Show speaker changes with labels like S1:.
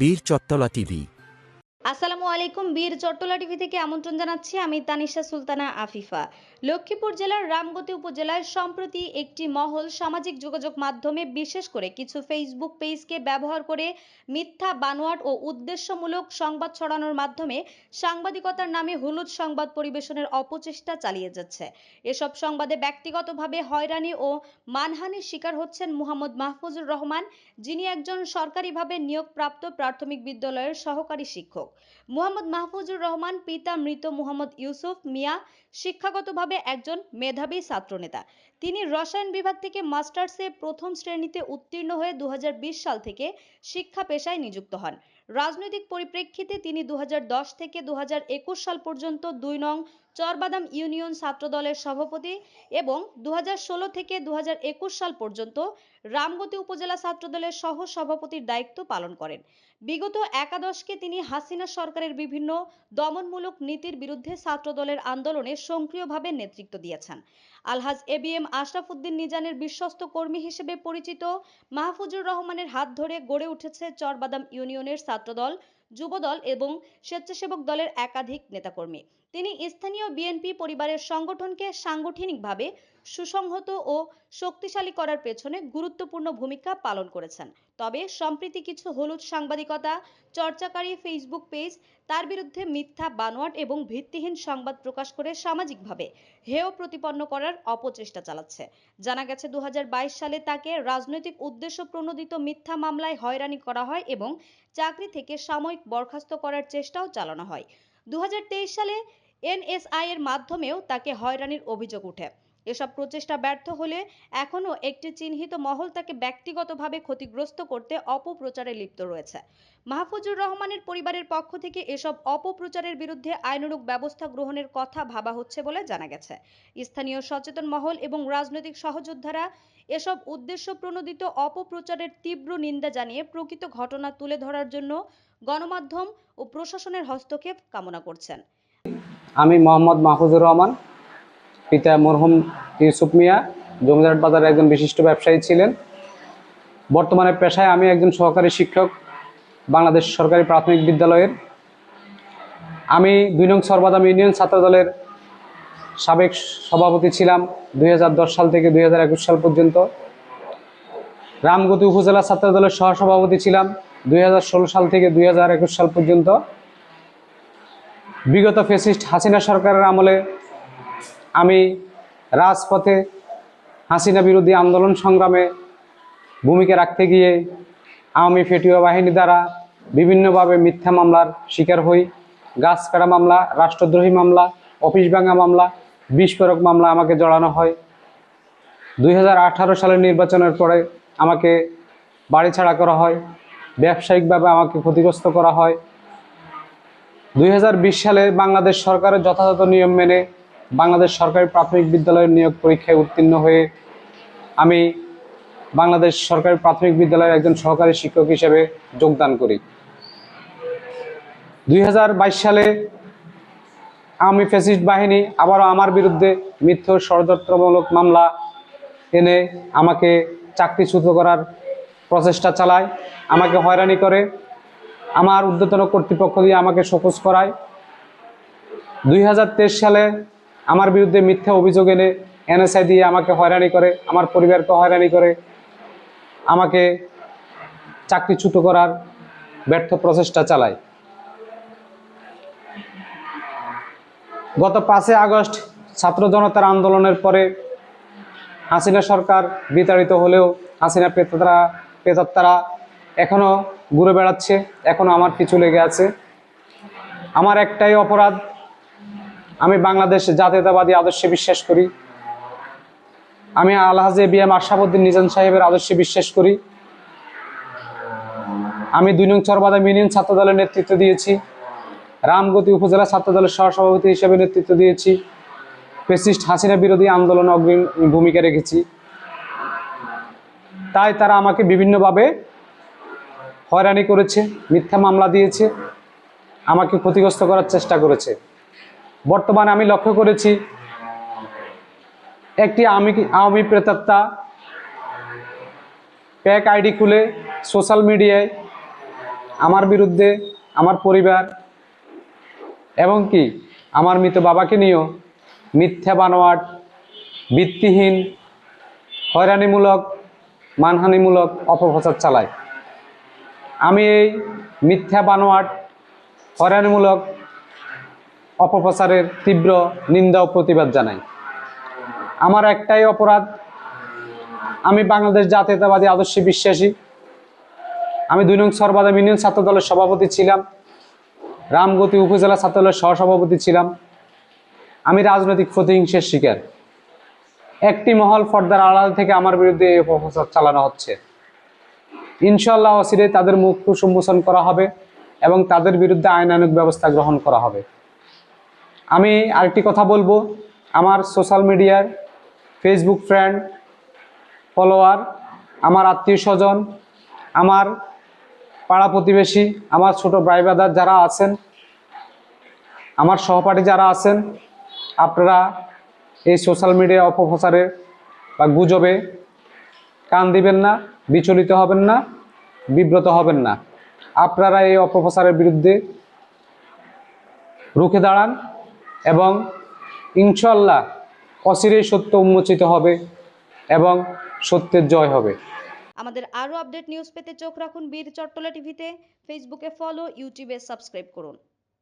S1: বীর চত্তলা টিভি।
S2: আসসালামু আলাইকুম, বীর চট্টলা টিভি থেকে আমন্ত্রণ জানাচ্ছি। আমি তানিশা সুলতানা আফিফা। লক্ষ্মীপুর জেলার রামগতি উপজেলায় সম্প্রতি একটি মহল সামাজিক যোগাযোগ মাধ্যমে বিশেষ করে কিছু ফেসবুক পেজকে ব্যবহার করে মিথ্যা, বানোয়াট ও উদ্দেশ্যমূলক সংবাদ ছড়ানোর মাধ্যমে সাংবাদিকতার নামে হলুদ সংবাদ পরিবেশনের অপচেষ্টা চালিয়ে যাচ্ছে। এসব সংবাদে ব্যক্তিগতভাবে হয়রানি ও মানহানির শিকার হচ্ছেন মুহাম্মদ মাহফুজুর রহমান, যিনি একজন সরকারিভাবে নিয়োগপ্রাপ্ত প্রাথমিক বিদ্যালয়ের সহকারী শিক্ষক। মুহাম্মদ মাহফুজুর রহমান, পিতা মৃত মোহাম্মদ ইউসুফ মিয়া, শিক্ষাগতভাবে একজন মেধাবী ছাত্রনেতা। তিনি রসায়ন বিভাগ থেকে মাস্টার্সে প্রথম শ্রেণীতে উত্তীর্ণ হয়ে দুহাজার বিশ সাল থেকে শিক্ষা পেশায় নিযুক্ত হন। রাজনৈতিক পরিপ্রেক্ষিতে তিনি দুহাজার দশ থেকে দু হাজার একুশ সাল পর্যন্ত দুই নং চরবাদাম ইউনিয়ন ছাত্রদলের সভাপতি এবং দুহাজার ষোলো থেকে দুহাজার একুশ সাল পর্যন্ত রামগতি উপজেলা ছাত্রদলের সহ সভাপতির দায়িত্ব পালন করেন। বিগত একাদশকে তিনি হাসিনা সরকারের বিভিন্ন দমনমূলক নীতির বিরুদ্ধে ছাত্রদলের আন্দোলনে সক্রিয়ভাবে নেতৃত্ব দিয়েছেন। আলহাজ এবিএম আশরাফুদ্দিন নিজানের বিশ্বস্ত কর্মী হিসেবে পরিচিত মাহফুজুর রহমানের হাত ধরে গড়ে উঠেছে চরবাদাম ইউনিয়নের ছাত্রদল, যুবদল এবং স্বেচ্ছাসেবক দলের একাধিক নেতাকর্মী। তিনি স্থানীয় বিএনপি পরিবারের সংগঠনকে সাংগঠনিকভাবে সুসংহত ও শক্তিশালী করার পেছনে গুরুত্বপূর্ণ ভূমিকা পালন করেছেন। তবে সম্প্রতি কিছু হলুদ সাংবাদিকতা, চর্চাকারী ফেসবুক পেজ, তার বিরুদ্ধে মিথ্যা বানোয়াট এবং ভিত্তিহীন সংবাদ প্রকাশ করে সামাজিকভাবে হেয় প্রতিপন্ন করার অপচেষ্টা চালাচ্ছে। জানা গেছে দু হাজার বাইশ সালে তাকে রাজনৈতিক উদ্দেশ্য প্রণোদিত মিথ্যা মামলায় হয়রানি করা হয় এবং চাকরি থেকে সাময়িক বরখাস্ত করার চেষ্টাও চালানো হয়। দু হাজার তেইশ সালে এনএসআই এর মাধ্যমেও তাকে হয়রানির অভিযোগ ওঠে। এসব প্রচেষ্টা ব্যর্থ হলে এখনও একটি চিহ্নিত মহল তাকে ব্যক্তিগতভাবে ক্ষতিগ্রস্ত করতে অপপ্রচারে লিপ্ত রয়েছে। মাহফুজুর রহমানের পরিবারের পক্ষ থেকে এসব অপপ্রচারের বিরুদ্ধে আইনানুগ ব্যবস্থা গ্রহণের কথা ভাবা হচ্ছে বলে জানা গেছে। স্থানীয় সচেতন মহল এবং রাজনৈতিক সহযোদ্ধারা এসব উদ্দেশ্য প্রণোদিত অপপ্রচারের তীব্র নিন্দা জানিয়ে প্রকৃত ঘটনা তুলে ধরার জন্য গণমাধ্যম ও প্রশাসনের হস্তক্ষেপ কামনা করছেন।
S3: আমি মোহাম্মদ মাহফুজুর রহমান, পিতা মরহুম ইউসুফ মিয়া, জমিদার বাজারের একজন বিশিষ্ট ব্যবসায়ী ছিলেন। বর্তমানে পেশায় আমি একজন সহকারী শিক্ষক, বাংলাদেশ সরকারি প্রাথমিক বিদ্যালয়ের। আমি দুই নং সর্বাদাম ইউনিয়ন ছাত্রদলের সাবেক সভাপতি ছিলাম দুই হাজার দশ সাল থেকে দুই হাজার একুশ সাল পর্যন্ত। রামগতি উপজেলা ছাত্রদলের সহসভাপতি ছিলাম দুই হাজার ষোলো সাল থেকে দুই হাজার একুশ সাল পর্যন্ত। বিগত ফেসিস্ট হাসিনা সরকারের আমলে আমি রাজপথে হাসিনা বিরোধী আন্দোলন সংগ্রামে ভূমিকা রাখতে গিয়ে আওয়ামী ফেটুয়া বাহিনী দ্বারা বিভিন্নভাবে মিথ্যা মামলার শিকার হই, গাছ কাটা মামলা, রাষ্ট্রদ্রোহী মামলা, অফিস ভাঙা মামলা, বিস্ফোরক মামলা আমাকে জড়ানো হয়। দুই হাজার আঠারো সালের নির্বাচনের পরে আমাকে বাড়ি ছাড়া করা হয়, ব্যবসায়িকভাবে আমাকে ক্ষতিগ্রস্ত করা হয়। দুই হাজার বিশ সালে বাংলাদেশ সরকারের যথাযথ নিয়ম মেনে বাংলাদেশ সরকারি প্রাথমিক বিদ্যালয়ের নিয়োগ পরীক্ষায় উত্তীর্ণ হয়ে আমি বাংলাদেশ সরকারি প্রাথমিক বিদ্যালয়ের একজন সহকারী শিক্ষক হিসেবে যোগদান করি। দুই হাজার বাইশ সালে আওয়ামী ফ্যাসিস্ট বাহিনী, আবারও আমার বিরুদ্ধে মিথ্য ষড়যন্ত্রমূলক মামলা এনে আমাকে চাকরিচ্যুত করার প্রচেষ্টা চালায়, আমাকে হয়রানি করে আমার ঊর্ধ্বতন কর্তৃপক্ষ দিয়ে আমাকে শোকজ করায়। দুই হাজার তেইশ সালে আমার বিরুদ্ধে মিথ্যা অভিযোগ এনে এনএসআই দিয়ে আমাকে হয়রানি করে, আমার পরিবারকে হয়রানি করে, আমাকে চাকরি চাকরিচ্যুত করার ব্যর্থ প্রচেষ্টা চালায়। গত পাঁচই আগস্ট ছাত্র জনতার আন্দোলনের পরে হাসিনা সরকার বিতাড়িত হলেও হাসিনা পেতারা পেতাত্তারা এখনও ঘুরে বেড়াচ্ছে এখনও আমার পিছু লেগে আছে। আমার একটাই অপরাধ, আমি বাংলাদেশ জাতীয়তাবাদী আদর্শে বিশ্বাস করি। আমি আলহাজে বি এম আশাবুদ্দিন নিজাম সাহেবের আদর্শে বিশ্বাস করি। আমি দুই নং চরবাদা ইউনিয়ন ছাত্র দলের নেতৃত্ব দিয়েছি। রামগতি উপজেলা ছাত্র দলের সহসভাপতি হিসেবে নেতৃত্ব দিয়েছি। ফেসিস্ট হাসিনা বিরোধী আন্দোলন অগ্রণী ভূমিকা রেখেছি। তাই তারা আমাকে বিভিন্নভাবে হয়রানি করেছে, মিথ্যা মামলা দিয়েছে, আমাকে ক্ষতিগ্রস্ত করার চেষ্টা করেছে। বর্তমানে আমি লক্ষ্য করেছি, একটি আমি আওয়ামী প্রেতাত্মা প্যাক আইডি খুলে সোশ্যাল মিডিয়ায় আমার বিরুদ্ধে, আমার পরিবার এবং কি আমার মৃত বাবাকে নিয়েও মিথ্যা বানোয়াট, ভিত্তিহীন, হয়রানিমূলক, মানহানিমূলক অপপ্রচার চালায়। আমি এই মিথ্যা বানোয়াট হয়রানিমূলক অপপ্রচারের তীব্র নিন্দা ও প্রতিবাদ জানাই। আমার একটাই অপরাধ, আমি বাংলাদেশ জাতীয়তাবাদী আদর্শে বিশ্বাসী। আমি দুই নং সর্বাদা ইউনিয়ন ছাত্র দলের সভাপতি ছিলাম। রামগতি উপজেলা ছাত্র দলের সহসভাপতি ছিলাম। আমি রাজনৈতিক প্রতিহিংসার শিকার। একটি মহল ফর্দার আড়াল থেকে আমার বিরুদ্ধে এই অপপ্রচার চালানো হচ্ছে। ইনশাল্লাহ অসিরে তাদের মুখ উন্মোচন করা হবে এবং তাদের বিরুদ্ধে আইনানুগ ব্যবস্থা গ্রহণ করা হবে। আমি আরেকটি কথা বলব, আমার সোশ্যাল মিডিয়ার ফেসবুক ফ্রেন্ড, ফলোয়ার, আমার আত্মীয় স্বজন, আমার পাড়া প্রতিবেশী, আমার ছোট ভাই ব্রাদার যারা আছেন, আমার সহপাঠী যারা আছেন, আপনারা এই সোশ্যাল মিডিয়া অপপ্রচারে বা গুজবে কান দিবেন না। বিচলিত হবেন না, বিব্রত হবেন না। আপনারা এই অপপ্রচারের বিরুদ্ধে রুখে দাঁড়ান এবং ইনশাল্লাহ অচিরেই সত্য উন্মোচিত হবে এবং সত্যের জয় হবে।
S2: আমাদের আরও আপডেট নিউজ পেতে চোখ রাখুন বীর চট্টলা টিভিতে। ফেসবুকে ফলো, ইউটিউবে সাবস্ক্রাইব করুন।